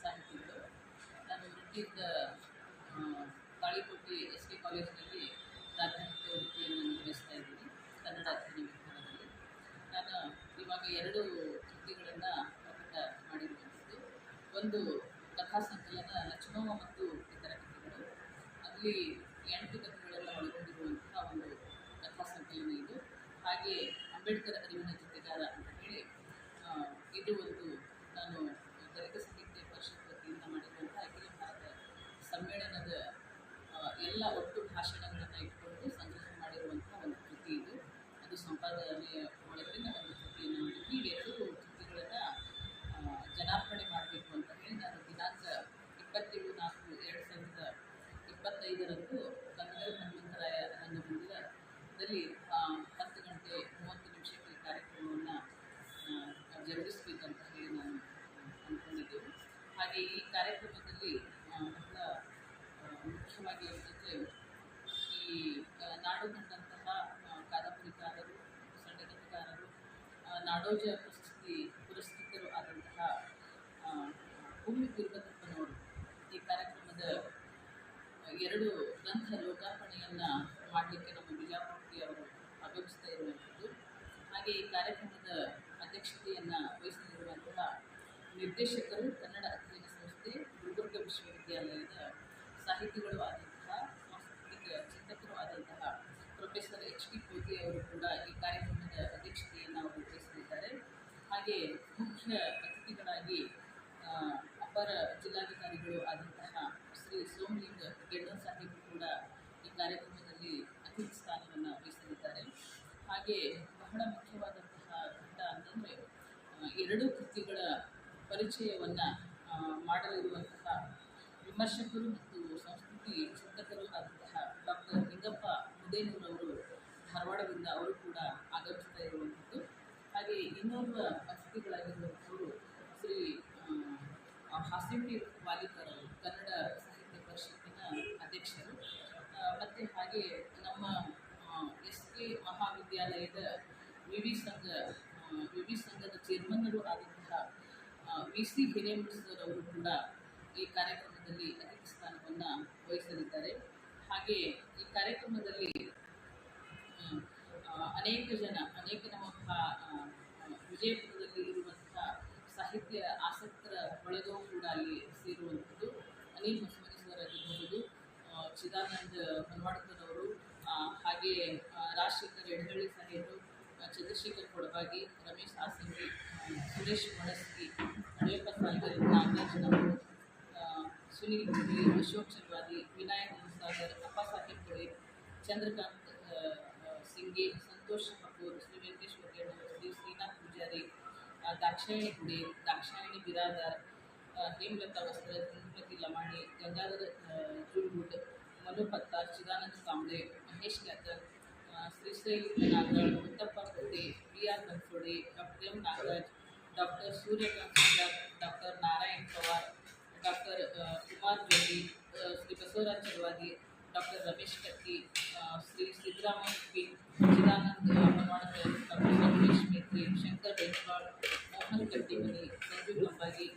ಸಾಹಿತಿಗಳು ನಾನು ಹುಟ್ಟಿದ್ದ ಕಾಳಿಕೋಟೆ S K ಕಾಲೇಜಿನಲ್ಲಿ ಪ್ರಾಥಮಿಕ ವೃತ್ತಿಯನ್ನು ನಿರ್ವಹಿಸ್ತಾ ಇದ್ದೀನಿ ಕನ್ನಡ ಅಧ್ಯಯನ ನಾನು ಇವಾಗ ಎರಡು ಕೃತಿಗಳನ್ನು ಪ್ರಕಟ ಮಾಡಿರುವಂಥದ್ದು ಒಂದು ಕಥಾ ಸಂಕಲನ ಲಕ್ಷ್ಮಮ್ಮ ಮತ್ತು ಇತರ ಕಥೆಗಳು ಅಲ್ಲಿ ಎಂಟು ಕಥೆಗಳನ್ನು ಒಳಗೊಂಡಿರುವಂತಹ ಒಂದು ಕಥಾ ಸಂಕಲನ ಇದು ಹಾಗೆ ಅಂಬೇಡ್ಕರ್ ಅದರ ನಾಡೋಜ ಪ್ರಶಸ್ತಿ ಪುರಸ್ಕೃತರು ಆದಂತಹ ಭೂಮಿ ವೀರಭದ್ರಪ್ಪನವರು ಈ ಕಾರ್ಯಕ್ರಮದ ಎರಡು ಗ್ರಂಥ ಲೋಕಾರ್ಪಣೆಯನ್ನು ಮಾಡಲಿಕ್ಕೆ ನಮ್ಮ ಬಿಜಾಪುರಕ್ಕೆ ಅವರು ಆಗಮಿಸ್ತಾ ಇರುವಂಥದ್ದು. ಹಾಗೆ ಈ ಕಾರ್ಯಕ್ರಮದ ಅಧ್ಯಕ್ಷತೆಯನ್ನು ವಹಿಸಲಿರುವಂತಹ ನಿರ್ದೇಶಕರು ಕನ್ನಡ ಅಧ್ಯಯನ ಸಂಸ್ಥೆ ಗುಲ್ಬರ್ಗ ವಿಶ್ವವಿದ್ಯಾಲಯದ ಸಾಹಿತಿಗಳು ಆದಂತಹ, ಸಾಂಸ್ಕೃತಿಕ ಚಿಂತಕರು ಆದಂತಹ ಪ್ರೊಫೆಸರ್ ಎಚ್ ಡಿ ಕೋಟಿ ಅವರು ಕೂಡ ಈ ವಹಿಸಲಿದ್ದಾರೆ ಹಾಗೆ ಮುಖ್ಯ ಅತಿಥಿಗಳಾಗಿ ಅಪರ ಜಿಲ್ಲಾಧಿಕಾರಿಗಳು ಆದಂತಹ ಶ್ರೀ ಸೋಮಲಿಂಗ ಗೆಡ್ಡ ಸಾಹೇಬ್ ಕೂಡ ಈ ಕಾರ್ಯಕ್ರಮದಲ್ಲಿ ಅತಿಥಿ ಸ್ಥಾನವನ್ನು ವಹಿಸಲಿದ್ದಾರೆ. ಹಾಗೆ ಬಹಳ ಮುಖ್ಯವಾದಂತಹ ಘಟ್ಟ ಅಂತಂದರೆ ಎರಡು ಕೃತಿಗಳ ಪರಿಚಯವನ್ನು ಮಾಡಲಿರುವಂತಹ ವಿಮರ್ಶಕರು ಮತ್ತು ಸಂಸ್ಕೃತಿ ಚಿಂತಕರು ಆದಂತಹ ಡಾಕ್ಟರ್ ಲಿಂಗಪ್ಪ ಮುದೇನೂರವರು ಧಾರವಾಡದಿಂದ ಅವರು ಕೂಡ ಆಗಮಿಸ್ತಾ ಇರುವಂಥದ್ದು. ಹಾಗೆ ಇನ್ನೋರ್ವ ಅತಿಥಿಗಳಾಗಿರುವಂಥವರು ಶ್ರೀ ವಾಲಿಕರ್ ಅವರು ಕನ್ನಡ ಸಾಹಿತ್ಯ ಪರಿಷತ್ತಿನ ಅಧ್ಯಕ್ಷರು ಮತ್ತು ಹಾಗೆ ನಮ್ಮ ಎಸ್ ಕೆ ಮಹಾವಿದ್ಯಾಲಯದ ವಿವಿ ಸಂಘ ವಿವಿ ಸಂಘದ ಚೇರ್ಮನ್ನರು ಆದಂತಹ ವಿ ಸಿ ಹಿರೇಮಠ ಕೂಡ ಈ ಕಾರ್ಯಕ್ರಮದಲ್ಲಿ ಅತಿಥಿ ಸ್ಥಾನವನ್ನು ವಹಿಸಲಿದ್ದಾರೆ. ಹಾಗೆ ಈ ಕಾರ್ಯಕ್ರಮದಲ್ಲಿ ಅನೇಕ ಜನ, ಅನೇಕ ನಮ್ಮ ಭಾ- ಆ, ಆ, ವಿಜಯಪುರದಲ್ಲಿ ಇರುವಂತಹ ಸಾಹಿತ್ಯ ಆಸಕ್ತರ ಬಳಗವು ಕೂಡ ಅಲ್ಲಿ ಸೇರುವಂಥದ್ದು ಅನಿಲ್ ಹೊಸಮನಿ ಆಗಿರಬಹುದು ಚಿದಾನಂದ ಚಿದಾನಂದ್ ಮನ್ವಾಡ್ಕರ್ ಅವರು ಆ, ಹಾಗೆ ರಾಜಶೇಖರ್ ಎಡಹಳ್ಳಿ ಸಾಹೇಬರು ಚಂದ್ರಶೇಖರ್ ಕೊಡಬಾಗಿ ರಮೇಶ್ ಆಸಂಗಿ ಸುರೇಶ್ ಮಣಸ್ಕಿ ಅಡಿಯಪ್ಪ ಸಾಗರ್ ಸುನೀಲ್ ಗುಡಿ ಅಶೋಕ್ ಚಂದ್ವಾದಿ ವಿನಾಯಕ್ ಸಾಗರ್ ಅಪ್ಪ ಸಾಹೇಬ್ ಕಡೆ ಚಂದ್ರಕಾಂತ್ ಸಿಂಗೆ ಸಂತೋಷ್ ಕಪೂರ್ ಶ್ರೀ ವೆಂಕಟೇಶ್ ಶ್ರೀನಾಥ್ ಪೂಜಾರಿ ದಾಕ್ಷಾಯಣಿ ಗುಡಿ Dakshayani Biradar ಹೇಮಲತಾ ವಸ್ತ್ರ ಸಿಂಧುಮತಿ ಲಮಾಣಿ ಗಂಗಾಧರ ಆ, ಜುಲ್ಗುಡ್ ಮನು ಪತ್ತಾರ್ ಚಿದಾನಂದ ಕಾಂಬ್ಳೆ ಮಹೇಶ್ ಗಾಕರ್ ಆ, Shrishail Nagaral Muttappa Kote B R Bansode doctor M Nagaraj doctor Suryakant Sujat doctor Narayan Pawar doctor Kumar Jogi ಆ, ಶ್ರೀ ಬಸವರಾಜ್ ಚಲವಾದಿ ಡಾಕ್ಟರ್ ರಮೇಶ್ ಕತ್ತಿ ಆ, Shri Siddaramaiah P Chidanand ಮನವಾಡಕರ್ doctor Santosh Metri Shankar ಬೆಂಟ್ವಾಳ್ Mohan Kattimani Sanju Kambagi Sachendra laddu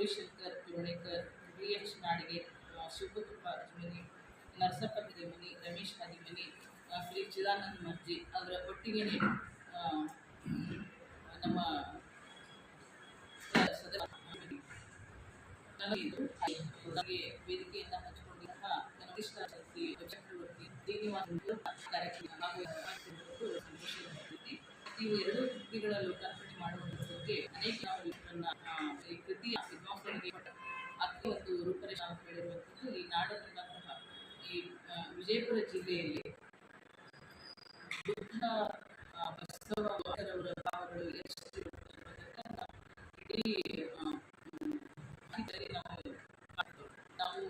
Gaurishankar Pivanekar B H Nadige Shivakuppa Shivakripa Ajmani Narasappa Hiremani Ramesh Hadimani ಆ, ಶ್ರೀ ಚಿದಾನಂದ ಮರ್ಜಿ ಅದರ ಒಟ್ಟಿಗೆ ನಮ್ಮ ನನಗೆ ವೇದಿಕೆಯನ್ನು ಕಾರ್ಯಕ್ರಮ. ನೀವು ಎರಡು ವಿಜಯಪುರ ಜಿಲ್ಲೆಯಲ್ಲಿ ಬುದ್ಧ ಬಸವ ಭಾವಗಳು ಎಷ್ಟು ಇಡೀ ಆ, ಹ್ಮ್, ಇದರಲ್ಲಿ ನಾವು ಕಾಣ್ತೇವೆ. ನಾವು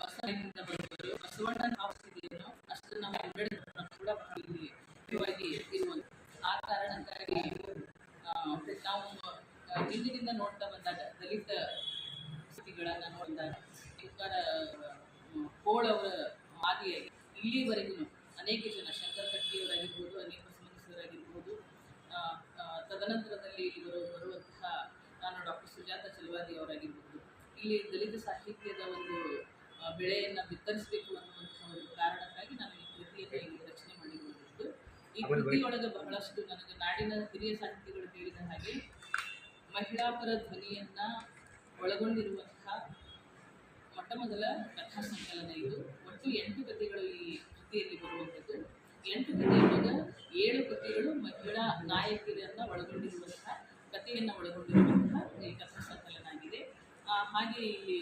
ಬಸವನಿಂದ ಬಂದವರು ಬಸವಣ್ಣನ ಭಾವಿಸಿದೇನೋ ಅಷ್ಟು ನಾವು ಅಂಬೇಡ್ಕರ್ನ ಕೂಡ ಬಹಳ ಇಲ್ಲಿ ಮುಖ್ಯವಾಗಿ ಇರುವಂಥ ಆ ಕಾರಣಕ್ಕಾಗಿ ಆ, ನಾವು ಆ, ಹಿಂದಿನಿಂದ ನೋಡ್ತಾ ಬಂದಾಗ ದಲಿತ ಸ್ಥಿತಿಗಳನ್ನು ನೋಡಿದಾಗ ಇವರ ಕೋಳ್ ಅವರ ಆದಿಯಾಗಿ ಇಲ್ಲಿವರೆಗೂ ಅನೇಕ ಜನ ಶಂಕರ್ ಕಟ್ಟಿಯವರಾಗಿರ್ಬೋದು ಅನೇಕ ಸಂಬಂಧಿಸಿದವರಾಗಿರ್ಬೋದು ತದನಂತರದಲ್ಲಿ ಇವರು ಬರುವಂತಹ ನಾನು ಡಾಕ್ಟರ್ ಸುಜಾತ ಚಲವಾದಿ ಅವರಾಗಿರ್ಬೋದು. ಇಲ್ಲಿ ದಲಿತ ಸಾಹಿತ್ಯದ ಒಂದು ಬೆಳೆಯನ್ನು ಬಿತ್ತರಿಸಬೇಕು ಅನ್ನುವಂತಹ ಒಂದು ಕಾರಣಕ್ಕಾಗಿ ನಾನು ಈ ಕೃತಿಯನ್ನು ಇಲ್ಲಿ ರಚನೆ ಮಾಡಿರುವಂಥದ್ದು ಈ ಕೃತಿಯೊಳಗೆ ಬಹಳಷ್ಟು ನನಗೆ ನಾಡಿನ ಹಿರಿಯ ಸಾಹಿತಿಗಳು ಹೇಳಿದ ಹಾಗೆ ಮಹಿಳಾಪರ ಧ್ವನಿಯನ್ನು ಒಳಗೊಂಡಿರುವಂತಹ ಮೊಟ್ಟ ಮೊದಲ ಕಥಾ ಸಂಕಲನ ಇದು. ಒಟ್ಟು ಎಂಟು ಕಥೆಗಳು ಈ ಕೃತಿಯಲ್ಲಿ ಬರುವಂಥದ್ದು. ಎಂಟು ಕಥೆಯೊಳಗೆ ಏಳು ಕಥೆಗಳು ಮಹಿಳಾ ನಾಯಕಿಯರನ್ನು ಒಳಗೊಂಡಿರುವಂತಹ, ಕಥೆಯನ್ನು ಒಳಗೊಂಡಿರುವಂತಹ ಈ ಕಥಾ ಸಂಕಲನ ಆಗಿದೆ. ಹಾಗೆ ಇಲ್ಲಿ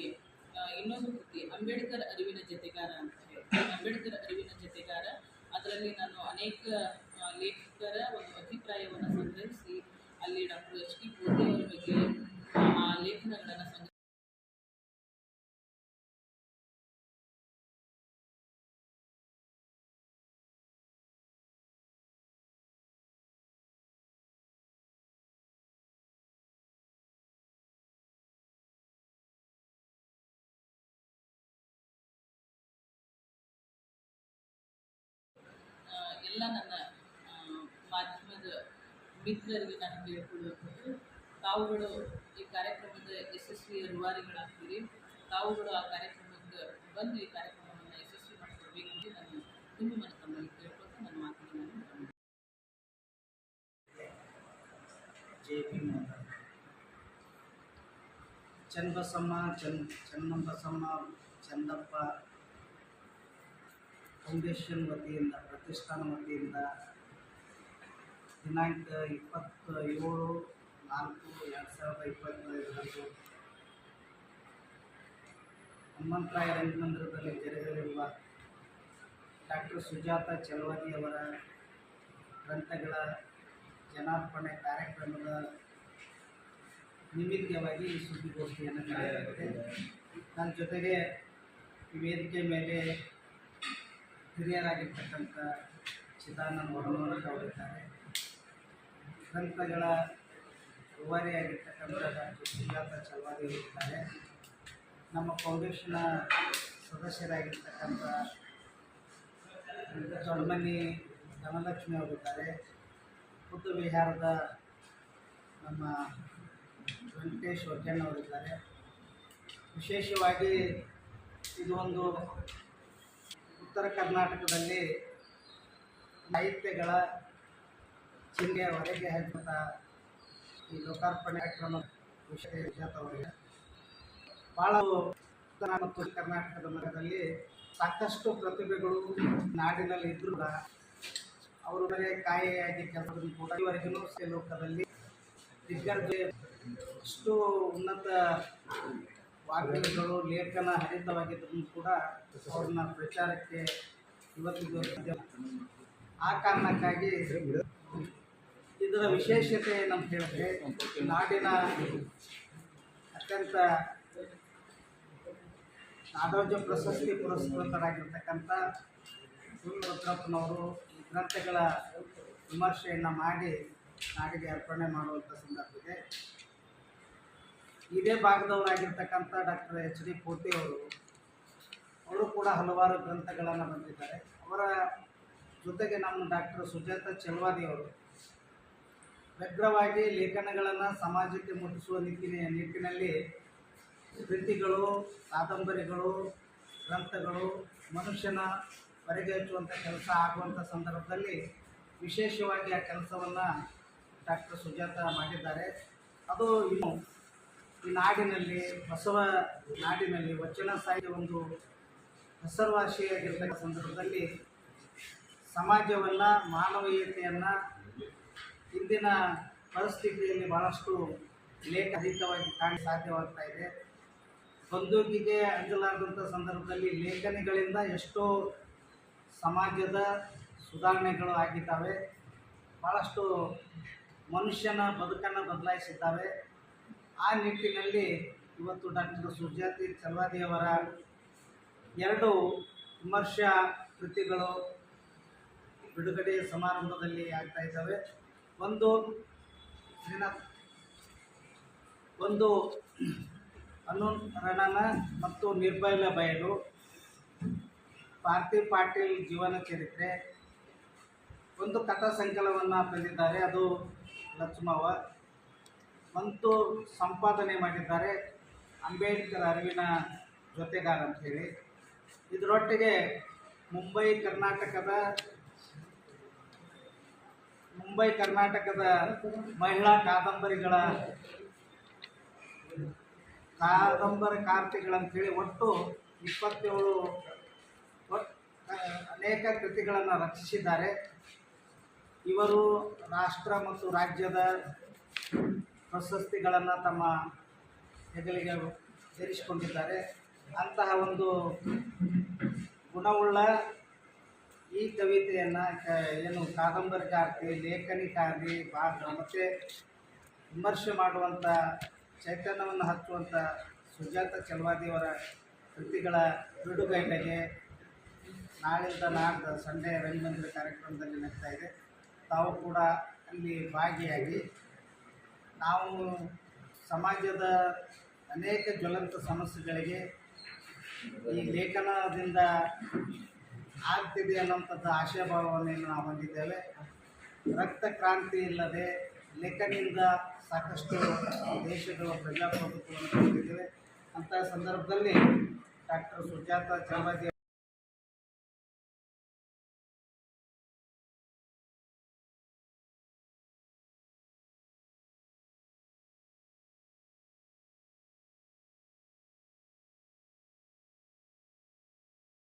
ಇನ್ನೊಂದು ಕೃತಿ ಅಂಬೇಡ್ಕರ್ ಅರಿವಿನ ಜತೆಗಾರ ಅಂತ ಹೇಳಿ ಅಂಬೇಡ್ಕರ್ ಅರಿವಿನ ಜತೆಗಾರ. ಅದರಲ್ಲಿ ನಾನು ಅನೇಕ ಲೇಖಕರ ಒಂದು ಅಭಿಪ್ರಾಯವನ್ನು ಸಂಗ್ರಹಿಸಿ ಅಲ್ಲಿ ಡಾಕ್ಟರ್ ನನ್ನ ಮಾಧ್ಯಮದ ಮಿತ್ರರಿಗೆ ನಾನು ಕೇಳ್ಕೊಳ್ಳುವಂಥದ್ದು. ತಾವುಗಳು ಈ ಕಾರ್ಯಕ್ರಮದ ಯಶಸ್ವಿ ರೂವಾರಿಗಳಾಗ್ತೀರಿ. ತಾವುಗಳು ಆ ಕಾರ್ಯಕ್ರಮಕ್ಕೆ ಬಂದು ಈ ಕಾರ್ಯಕ್ರಮವನ್ನು ಯಶಸ್ವಿ ಮಾಡಿಕೊಡ್ಬೇಕು ಅಂತ ನಾನು ತುಂಬ ಮನಸ್ಸಿನಲ್ಲಿ ಕೇಳ್ಕೊತ ನನ್ನ ಮಾತನ್ನು ನಾನು. ಜೆ ಪಿ ಚನ್ನಬಸಮ್ಮ ಚನ್ ಚನ್ನಬಸಮ್ಮ ಚಂದಪ್ಪ ಫೌಂಡೇಶನ್ ವತಿಯಿಂದ ಪ್ರತಿಷ್ಠಾನ ವತಿಯಿಂದ ದಿನಾಂಕ ಇಪ್ಪತ್ತ ಏಳು ನಾಲ್ಕು, ಎರಡು ಸಾವಿರದ ಇಪ್ಪತ್ತೈದರಂದು ಹನುಮಂತರಾಯ ರಂಗಮಂದಿರದಲ್ಲಿ ಜರುಗಲಿರುವ ಡಾಕ್ಟರ್ ಸುಜಾತ ಚಲವಾದಿಯವರ ಗ್ರಂಥಗಳ ಜನಾರ್ಪಣೆ ಕಾರ್ಯಕ್ರಮದ ನಿಮಿತ್ತವಾಗಿ ಈ ಸುದ್ದಿಗೋಷ್ಠಿಯನ್ನು ನಡೆಯಲಾಗಿದೆ ನನ್ನ ಜೊತೆಗೆ ವೇದಿಕೆ ಮೇಲೆ ಹಿರಿಯರಾಗಿರ್ತಕ್ಕಂಥ ಚಿದಾನಂದ ವಡನೂರು ಅವರಿದ್ದಾರೆ. ಗ್ರಂಥಗಳ ರೂವಾರಿಯಾಗಿರ್ತಕ್ಕಂಥ ಡಾಕ್ಟರ್ ಸುಜಾತ ಇರ್ತಾರೆ ನಮ್ಮ ಫೌಂಡೇಶನ್ನ ಸದಸ್ಯರಾಗಿರ್ತಕ್ಕಂಥ ದೊಡ್ಡಮನಿ ಧನಲಕ್ಷ್ಮಿ ಅವರಿದ್ದಾರೆ. ಬುದ್ಧ ವಿಹಾರದ ನಮ್ಮ ವೆಂಕಟೇಶ್ ವಕೇಣ್ ಅವರಿದ್ದಾರೆ. ವಿಶೇಷವಾಗಿ ಇದು ಒಂದು ಉತ್ತರ ಕರ್ನಾಟಕದಲ್ಲಿ ಸಾಹಿತ್ಯಗಳ ಚಿಹ್ನೆಯ ಹೊರಗೆ ಹಾಕಿದ ಈ ಲೋಕಾರ್ಪಣೆ ಕಾರ್ಯಕ್ರಮ ವಿಷಯ ಅವರಿಗೆ. ಭಾಳ ಉತ್ತರ ಮತ್ತು ಕರ್ನಾಟಕದ ಮರದಲ್ಲಿ ಸಾಕಷ್ಟು ಪ್ರತಿಭೆಗಳು ನಾಡಿನಲ್ಲಿ ಕೂಡ ಅವರು ಬರೀ ಕಾಯಿಯಾಗಿ ಕೆಲಸದಲ್ಲಿ ಕೂಡ ಇವರೆಗೂ ಲೋಕದಲ್ಲಿ ವಿದ್ಯಾರ್ಥಿ ಅಷ್ಟು ಉನ್ನತ ವಾಗ್ಮಿಗಳು ಲೇಖನ ಹರಿತವಾಗಿದ್ದರೂ ಕೂಡ ಅವ್ರನ್ನ ಪ್ರಚಾರಕ್ಕೆ ಇವತ್ತಿಗೂ ಆ ಕಾರಣಕ್ಕಾಗಿ ಇದರ ವಿಶೇಷತೆ ಏನಂತ ಹೇಳಿದ್ರೆ, ನಾಡಿನ ಅತ್ಯಂತ ನಾಡೋಜ ಪ್ರಶಸ್ತಿ ಪುರಸ್ಕೃತರಾಗಿರ್ತಕ್ಕಂಥ ರುದ್ರಪ್ಪನವರು ಈ ಗ್ರಂಥಗಳ ವಿಮರ್ಶೆಯನ್ನು ಮಾಡಿ ನಾಡಿಗೆ ಅರ್ಪಣೆ ಮಾಡುವಂಥ ಸಂದರ್ಭ ಇದೆ. ಇದೇ ಭಾಗದವರಾಗಿರ್ತಕ್ಕಂಥ ಡಾಕ್ಟರ್ ಎಚ್ ಡಿ ಪೂರ್ತಿಯವರು ಅವರು ಅವರು ಕೂಡ ಹಲವಾರು ಗ್ರಂಥಗಳನ್ನು ಬಂದಿದ್ದಾರೆ ಅವರ ಜೊತೆಗೆ ನಮ್ಮ ಡಾಕ್ಟರ್ ಸುಜಾತ ಚೆಲ್ವಾದಿಯವರು ವ್ಯಗ್ರವಾಗಿ ಲೇಖನಗಳನ್ನು ಸಮಾಜಕ್ಕೆ ಮುಟ್ಟಿಸುವ ನಿಟ್ಟಿನ, ನಿಟ್ಟಿನಲ್ಲಿ ಕೃತಿಗಳು, ಕಾದಂಬರಿಗಳು, ಗ್ರಂಥಗಳು ಮನುಷ್ಯನ ಹೊರಗೆ ಹಚ್ಚುವಂಥ ಕೆಲಸ ಆಗುವಂಥ ಸಂದರ್ಭದಲ್ಲಿ ವಿಶೇಷವಾಗಿ ಆ ಕೆಲಸವನ್ನು ಡಾಕ್ಟರ್ ಸುಜಾತ ಮಾಡಿದ್ದಾರೆ. ಅದು ಇನ್ನು ಈ ನಾಡಿನಲ್ಲಿ, ಬಸವ ನಾಡಿನಲ್ಲಿ ವಚನ ಸಾಹಿತ್ಯ ಒಂದು ಹೆಸರುವಾಸಿಯಾಗಿರ್ತಕ್ಕ ಸಂದರ್ಭದಲ್ಲಿ ಸಮಾಜವನ್ನು, ಮಾನವೀಯತೆಯನ್ನು ಇಂದಿನ ಪರಿಸ್ಥಿತಿಯಲ್ಲಿ ಭಾಳಷ್ಟು ಲೇಖಹಿತವಾಗಿ ಕಾಣ ಸಾಧ್ಯವಾಗ್ತಾ ಇದೆ. ಬಂದೂಕಿಗೆ ಅಂಜಲಾರದಂಥ ಸಂದರ್ಭದಲ್ಲಿ ಲೇಖನಿಗಳಿಂದ ಎಷ್ಟೋ ಸಮಾಜದ ಸುಧಾರಣೆಗಳು ಆಗಿದ್ದಾವೆ. ಭಾಳಷ್ಟು ಮನುಷ್ಯನ ಬದುಕನ್ನು ಬದಲಾಯಿಸಿದ್ದಾವೆ. ಆ ನಿಟ್ಟಿನಲ್ಲಿ ಇವತ್ತು ಡಾಕ್ಟರ್ ಸುಜಾತಿ ಚಲ್ವಾದಿಯವರ ಎರಡು ವಿಮರ್ಶ ಕೃತಿಗಳು ಬಿಡುಗಡೆ ಸಮಾರಂಭದಲ್ಲಿ ಆಗ್ತಾ ಇದ್ದಾವೆ. ಒಂದು ಶ್ರೀನಾಥ್, ಒಂದು ಅನುರಣನ ಮತ್ತು ನಿರ್ಭಯ ಬಯಲು. ಪಾರ್ಥಿವ್ ಪಾಟೀಲ್ ಜೀವನ ಚರಿತ್ರೆ. ಒಂದು ಕಥಾ ಸಂಕಲನವನ್ನು ತಂದಿದ್ದಾರೆ, ಅದು ಲಕ್ಷ್ಮವ್ವ. ಮತ್ತು ಸಂಪಾದನೆ ಮಾಡಿದ್ದಾರೆ. ಅಂಬೇಡ್ಕರ್ ಅರಿವಿನ ಜೊತೆಗಾರ ಅಂಥೇಳಿ ಇದರೊಟ್ಟಿಗೆ ಮುಂಬೈ ಕರ್ನಾಟಕದ ಮುಂಬೈ ಕರ್ನಾಟಕದ ಮಹಿಳಾ ಕಾದಂಬರಿಗಳ ಕಾದಂಬರಿ ಕಾರ್ತಿಗಳಂತೇಳಿ ಒಟ್ಟು ಇಪ್ಪತ್ತೇಳು ಅನೇಕ ಕೃತಿಗಳನ್ನು ರಚಿಸಿದ್ದಾರೆ. ಇವರು ರಾಷ್ಟ್ರ ಮತ್ತು ರಾಜ್ಯದ ಪ್ರಶಸ್ತಿಗಳನ್ನು ತಮ್ಮ ಹೆಗಲಿಗೆ ಸೇರಿಸಿಕೊಂಡಿದ್ದಾರೆ. ಅಂತಹ ಒಂದು ಗುಣವುಳ್ಳ ಈ ಕವಿತೆಯನ್ನು ಕ ಏನು ಕಾದಂಬರಿಕಾರ್ತಿ ಲೇಖನಿಕಾರ್ತಿ ಭಾಗ ಮತ್ತು ವಿಮರ್ಶೆ ಮಾಡುವಂಥ ಚೈತನ್ಯವನ್ನು ಹಚ್ಚುವಂಥ ಸುಜಾತ ಚಲವಾದಿಯವರ ಕೃತಿಗಳ ಬಿಡುಗಡೆಗೆ ನಾಳಿಂದ ನಾಡ್ದು ಸಂಡೇ ರಂಗಮಂದಿರ ಕಾರ್ಯಕ್ರಮದಲ್ಲಿ ನಡೀತಾ ಇದೆ. ತಾವು ಕೂಡ ಅಲ್ಲಿ ಭಾಗಿಯಾಗಿ ನಾವು ಸಮಾಜದ ಅನೇಕ ಜ್ವಲಂತ ಸಮಸ್ಯೆಗಳಿಗೆ ಈ ಲೇಖನದಿಂದ ಆಗ್ತಿದೆ ಅನ್ನೋಂಥದ್ದು ಆಶಾಭಾವನೆಯನ್ನು ನಾವು ಹೊಂದಿದ್ದೇವೆ. ರಕ್ತ ಕ್ರಾಂತಿ ಇಲ್ಲದೆ ಲೇಖನಿಂದ ಸಾಕಷ್ಟು ದೇಶದ ಪ್ರಜಾಪ್ರಭುತ್ವವನ್ನು ಹೊಂದಿದ್ದೇವೆ. ಅಂತಹ ಸಂದರ್ಭದಲ್ಲಿ ಡಾಕ್ಟರ್ ಸುಜಾತ ಚಲವಾದಿ